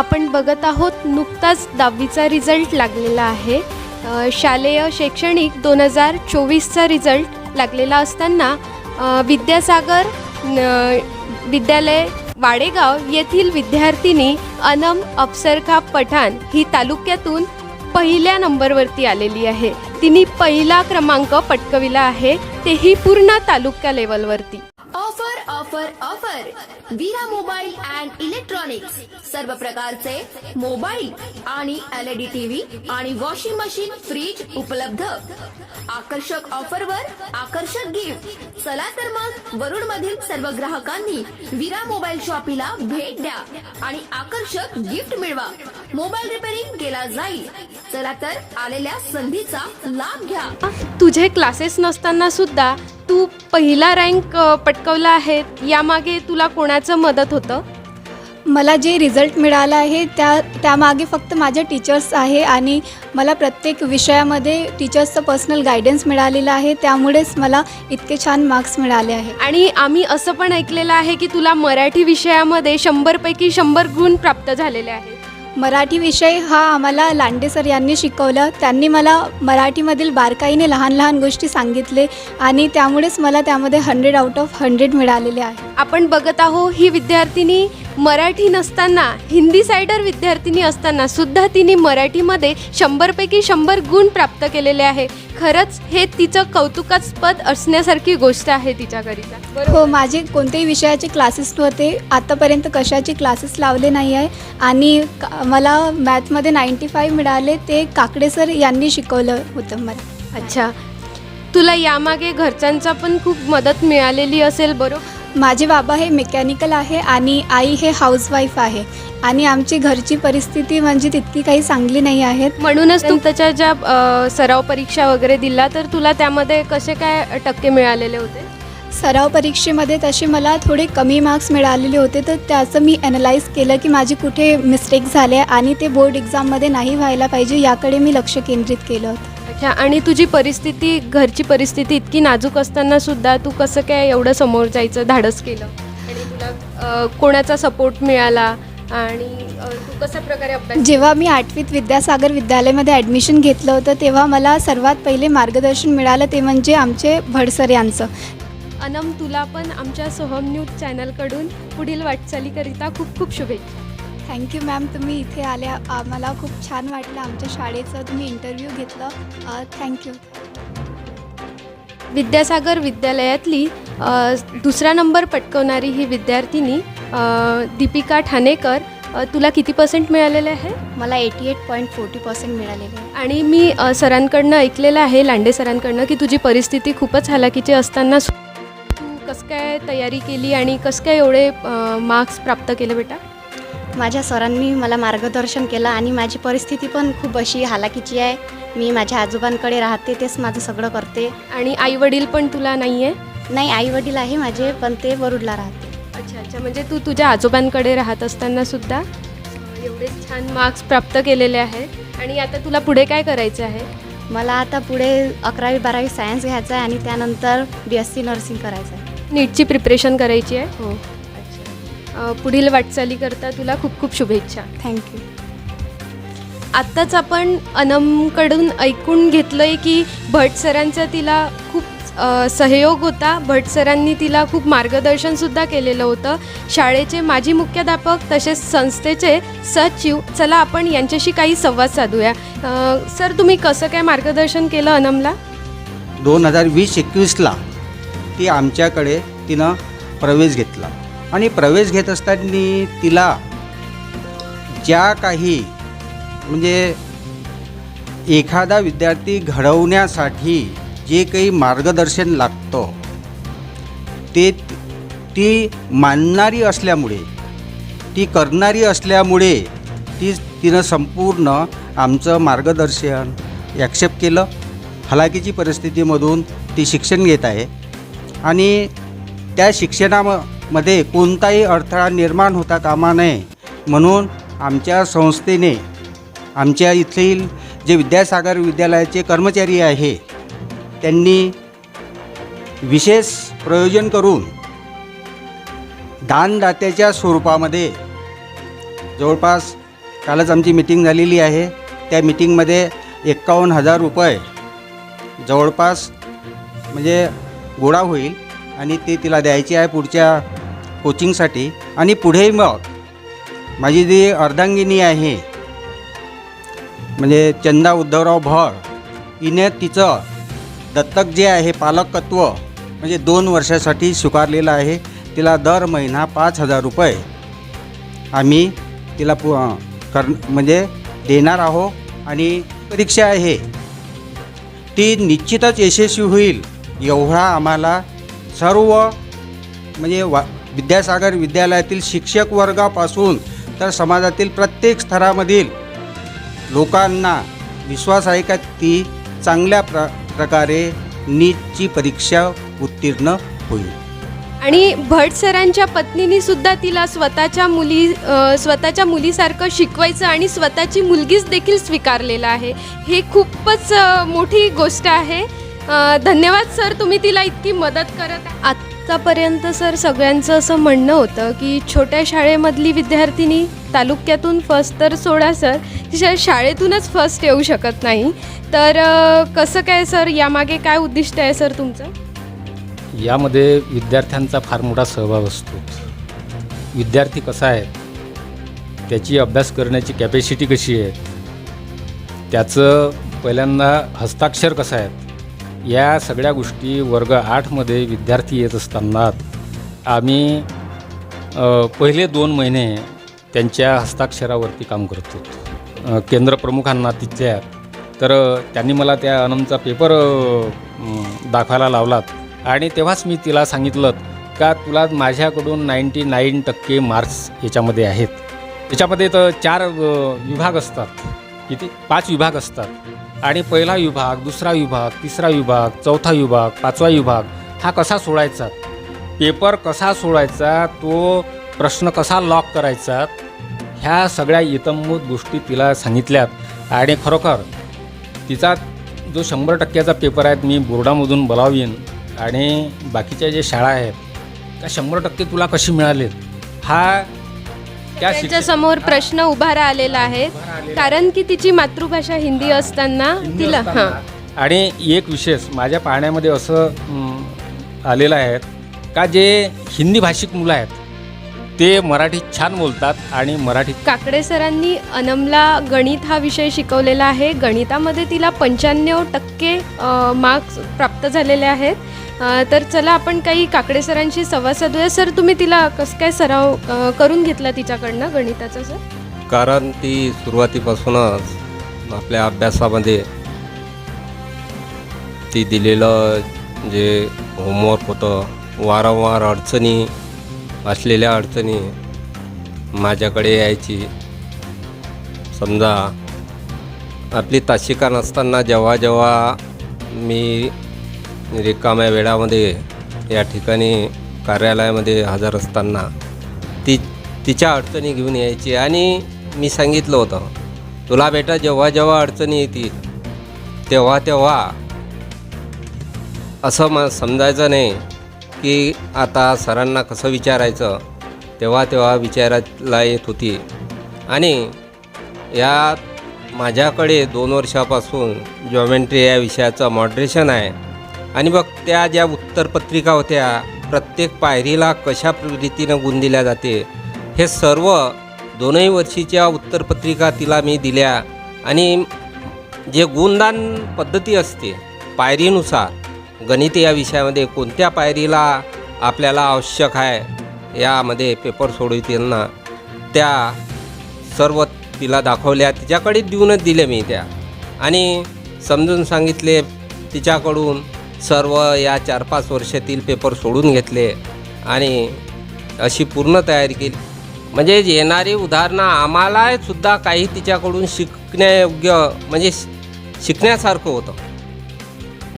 आपण बघत आहोत नुकताच दहावीचा रिझल्ट लागलेला आहे. शालेय शैक्षणिक दोन हजार चोवीसचा रिझल्ट लागलेला असताना विद्यासागर न, विद्यालय वाडेगाव येथील विद्यार्थिनी अनम अफसरखा पठाण ही तालुक्यातून पहिल्या नंबरवरती आलेली आहे. तिने पहिला क्रमांक पटकविला आहे. तेही पूर्ण तालुका लेवलवरती offer offer Veera mobile and electronics सर्व प्रकारचे मोबाईल आणि एल ई डी टीव्ही आणि वॉशिंग मशीन फ्रीज उपलब्ध. आकर्षक ऑफरवर आकर्षक गिफ्ट चला तर मग वरुड मधील सर्व ग्राहकांनी वीरा मोबाईल शॉपीला भेट द्या आणि आकर्षक गिफ्ट मिळवा. मोबाईल रिपेअरिंग केला जाईल. चला तर आलेल्या संधीचा लाभ घ्या. तुझे क्लासेस नसताना सुद्धा तू पहिला रँक पटकवला आहे यामागे तुला कोणाचं मदत होतं? मला जे रिझल्ट मिळाला आहे त्या त्यामागे फक्त माझे टीचर्स आहे आणि मला प्रत्येक विषयामध्ये टीचर्सचं पर्सनल गायडन्स मिळालेलं आहे त्यामुळेच मला इतके छान मार्क्स मिळाले आहे. आणि आम्ही असं पण ऐकलेलं आहे की तुला मराठी विषयामध्ये शंभरपैकी शंभर गुण प्राप्त झालेले आहेत. मराठी विषय हा आम्हाला लांडे सर यांनी शिकवलं. त्यांनी मला मराठीमधील बारकाईने लहान लहान गोष्टी सांगितले आणि त्यामुळेच मला त्यामध्ये हंड्रेड आउट ऑफ हंड्रेड मिळालेले आहे. आपण बघत आहो ही विद्यार्थिनी मराठी नसताना हिंदी सायडर विद्यार्थिनी असताना सुद्धा तिने मराठीमध्ये शंभरपैकी शंभर गुण प्राप्त केलेले आहे. खरंच हे तिचं कौतुकास्पद असण्यासारखी गोष्ट आहे तिच्याकरिता हो माझे कोणत्याही विषयाचे क्लासेस नव्हते. आतापर्यंत कशाचे क्लासेस लावले नाही आहे. आणि का- मला मॅथमध्ये नाईंटी फाईव्ह मिळाले ते काकडे सर यांनी शिकवलं होतं मला. अच्छा. तुला यामागे घरच्यांचा पण खूप मदत मिळालेली असेल बरोबर? माझे बाबा हे मेकॅनिकल आहे आणि आई हे हाऊसवाईफ आहे. आणि आमची घरची परिस्थिती म्हणजे तितकी काही चांगली नाही आहेत. म्हणूनच तू त्याच्या ज्या अ, सराव परीक्षा वगैरे दिला तर तुला त्यामध्ये कसे काय टक्के मिळालेले होते? सराव परीक्षेमध्ये तसे मला थोडे कमी मार्क्स मिळालेले होते तर त्याचं मी ॲनलाईज केलं की माझी कुठे मिस्टेक झाले आणि ते बोर्ड एक्झाममध्ये नाही व्हायला पाहिजे याकडे मी लक्ष केंद्रित केलं होतं. अच्छा आणि तुझी परिस्थिती घरची परिस्थिती इतकी नाजूक असताना सुद्धा तू कसं काय एवढं समोर जायचं धाडस केलं? आणि तुला अ, कोणाचा सपोर्ट मिळाला? आणि अ, तू कशा प्रकारे अभ्यास जेव्हा मी आठवीत विद्यासागर विद्यालयामध्ये ॲडमिशन घेतलं होतं तेव्हा मला सर्वात पहिले मार्गदर्शन मिळालं ते म्हणजे आमचे भडसर यांचं. अनम तुला पण आमच्या सोहम न्यूज चॅनलकडून पुढील वाटचालीकरिता खूप खूप शुभेच्छा. थँक्यू मॅम तुम्ही इथे आल्या. आम्हाला खूप छान वाटलं आमच्या शाळेचं तुम्ही इंटरव्ह्यू घेतलं. थँक्यू. विद्यासागर विद्यालयातली दुसरा नंबर पटकवणारी ही विद्यार्थिनी दीपिका ठाणेकर तुला किती पर्सेंट मिळालेले आहे? मला eighty eight point forty percent मिळालेले आहे. आणि मी सरांकडनं ऐकलेलं आहे लांडे सरांकडनं की तुझी परिस्थिती खूपच हालाकीची असताना तू कसं काय तयारी केली आणि कसं काय एवढे मार्क्स प्राप्त केले बेटा? माझ्या सरांनी मला मार्गदर्शन केलं आणि माझी परिस्थिती पण खूप अशी हालाकीची आहे. मी माझ्या आजोबांकडे राहते तेच माझं सगळं करते. आणि आई वडील पण तुला नाही आहे नाही आई वडील आहे माझे पण ते वरुडला राहते. अच्छा अच्छा. म्हणजे तू तुझ्या आजोबांकडे राहत असताना सुद्धा एवढे छान मार्क्स प्राप्त केलेले आहेत. आणि आता तुला पुढे काय करायचं आहे? मला आता पुढे अकरावी बारावी सायन्स घ्यायचं आहे आणि त्यानंतर बी एस सी नर्सिंग करायचं आहे. नीटची प्रिपरेशन करायची आहे? हो. अ, पुढील वाटचालीकरता तुला खूप खूप शुभेच्छा. थँक्यू आत्ताच आपण अनमकडून ऐकून घेतलं आहे की भट सरांचा तिला खूप अ, सहयोग होता. भट सरांनी तिला खूप मार्गदर्शनसुद्धा केलेलं होतं. शाळेचे माजी मुख्याध्यापक तसेच संस्थेचे सचिव चला आपण यांच्याशी काही संवाद साधूया. अ, सर तुम्ही कसं काय मार्गदर्शन केलं अनमला? दोन हजार वीस एकवीसला ती आमच्याकडे तिनं प्रवेश घेतला. आणि प्रवेश घेत असताना तिला ज्या काही म्हणजे एखादा विद्यार्थी घडवण्यासाठी जे काही मार्गदर्शन लागतं ते ती मानणारी असल्यामुळे ती करणारी असल्यामुळे ती तिनं संपूर्ण आमचं मार्गदर्शन ॲक्सेप्ट केलं. हलाखीची परिस्थितीमधून ती शिक्षण घेत आहे. आणि त्या मध्ये कोणताही अडथळा निर्माण होता कामा नये. म्हणून आमच्या संस्थेने आमच्या इथील जे विद्यासागर विद्यालयाचे कर्मचारी आहे त्यांनी विशेष प्रयोजन करून दानदात्याच्या स्वरूपामध्ये जवळपास कालच आमची मिटिंग झालेली आहे. त्या मिटिंगमध्ये एक्कावन्न हजार रुपये जवळपास म्हणजे गोळा होईल. आणि ते तिला द्यायची आहे पुढच्या कोचिंगसाठी. आणि पुढेही मग माझी जी अर्धांगिनी आहे म्हणजे चंदा उद्धवराव भर हिने तिचं दत्तक जे आहे पालकत्व म्हणजे दोन वर्षासाठी स्वीकारलेलं आहे. तिला दर महिना पाच हजार रुपये आम्ही तिला पु कर म्हणजे देणार आहोत. आणि परीक्षा आहे. ती निश्चितच यशस्वी होईल एवढा आम्हाला सर्व म्हणजे वा विद्यासागर विद्यालयातील शिक्षक वर्गापासून तर समाजातील प्रत्येक स्तरामधील लोकांना विश्वास आहे का? ती चांगल्या प्र प्रकारे नीटची परीक्षा उत्तीर्ण होईल. आणि भट सरांच्या पत्नीनी सुद्धा तिला स्वतःच्या मुली स्वतःच्या मुलीसारखं शिकवायचं आणि स्वतःची मुलगीच देखील स्वीकारलेलं आहे. हे खूपच मोठी गोष्ट आहे. धन्यवाद सर. तुम्ही तिला इतकी मदत करत आत्तापर्यंत सर सगळ्यांचं असं म्हणणं होतं की छोट्या शाळेमधली विद्यार्थिनी तालुक्यातून फर्स्ट तर सोडा सर. तिच्या शाळेतूनच फर्स्ट येऊ शकत नाही. तर कसं काय सर? यामागे काय उद्दिष्ट आहे सर तुमचं? यामध्ये विद्यार्थ्यांचा फार मोठा सहभाग असतो. विद्यार्थी कसा आहे? त्याची अभ्यास करण्याची कॅपॅसिटी कशी आहे? त्याचं पहिल्यांदा हस्ताक्षर कसं आहे? या सगळ्या गोष्टी वर्ग आठमध्ये विद्यार्थी येत असताना आम्ही पहिले दोन महिने त्यांच्या हस्ताक्षरावरती काम करतो केंद्र प्रमुखांना तिथल्या. तर त्यांनी मला त्या अनमचा पेपर दाखवायला लावलात. आणि तेव्हाच मी तिला सांगितलं का तुला माझ्याकडून नाईंटी नाईन टक्के मार्क्स याच्यामध्ये आहेत. त्याच्यामध्ये तर चार विभाग असतात. किती? पाच विभाग असतात. आणि पहिला विभाग दुसरा विभाग तिसरा विभाग चौथा विभाग पाचवा विभाग हा कसा सोडायचा? पेपर कसा सोडायचा? तो प्रश्न कसा लॉक करायचा? ह्या सगळ्या इतंभूत गोष्टी तिला सांगितल्यात. आणि खरोखर तिचा जो शंभर टक्क्याचा पेपर आहे मी बोर्डामधून बोलावीन. आणि बाकीच्या जे शाळा आहेत त्या शंभर टक्के तुला कशी मिळालेत? हा त्यांच्यासमोर प्रश्न उभारा आलेला आहे. कारण की तिची मातृभाषा हिंदी असताना तिला. हां. आणि एक विशेष माझ्या पाहण्यामध्ये असं आलेलं आहे का जे हिंदी भाषिक मुलं आहेत ते मराठी छान बोलतात आणि मराठीत काकडे सरांनी अनमला गणित हा विषय शिकवलेला आहे. गणितामध्ये तिला पंच्याण्णव टक्के मार्क्स प्राप्त झालेले आहेत. तर चला आपण काही काकडे सरांशी संवाद साधूया. सर तुम्ही तिला कसं काय सराव अ, करून घेतला तिच्याकडनं गणिताचा सर? कारण ती सुरुवातीपासूनच आपल्या अभ्यासामध्ये ती दिलेलं जे होमवर्क होतं वारंवार अडचणी असलेल्या अडचणी माझ्याकडे यायची. समजा आपली तासिका नसताना जेव्हा जेव्हा मी रिकाम्या वेळामध्ये या ठिकाणी कार्यालयामध्ये हजर असताना ती तिच्या अडचणी घेऊन यायची. आणि मी सांगितलं होतं तुला बेटा जेव्हा जेव्हा अडचणी येतील तेव्हा तेव्हा असं म समजायचं नाही की आता सरांना कसं विचारायचं तेव्हा तेव्हा विचारायला येत होती. आणि या माझ्याकडे दोन वर्षापासून जॉमेंट्री या विषयाचं मॉडरेशन आहे. आणि मग त्या ज्या उत्तरपत्रिका होत्या प्रत्येक पायरीला कशा रीतीनं गुण दिल्या जाते हे सर्व दोनही वर्षीच्या उत्तरपत्रिका तिला मी दिल्या. आणि जे गुणदान पद्धती असते पायरीनुसार गणित या विषयामध्ये कोणत्या पायरीला आपल्याला आवश्यक आहे यामध्ये पेपर सोडवताना त्या सर्व तिला दाखवल्या तिच्याकडे देऊनच दिले मी त्या. आणि समजून सांगितले तिच्याकडून सर्व या चार पाच वर्षातील पेपर सोडून घेतले आणि अशी पूर्ण तयारी केली. म्हणजे येणारी उदाहरणं आम्हालासुद्धा काही तिच्याकडून शिकण्यायोग्य म्हणजे शिकण्यासारखं होतं.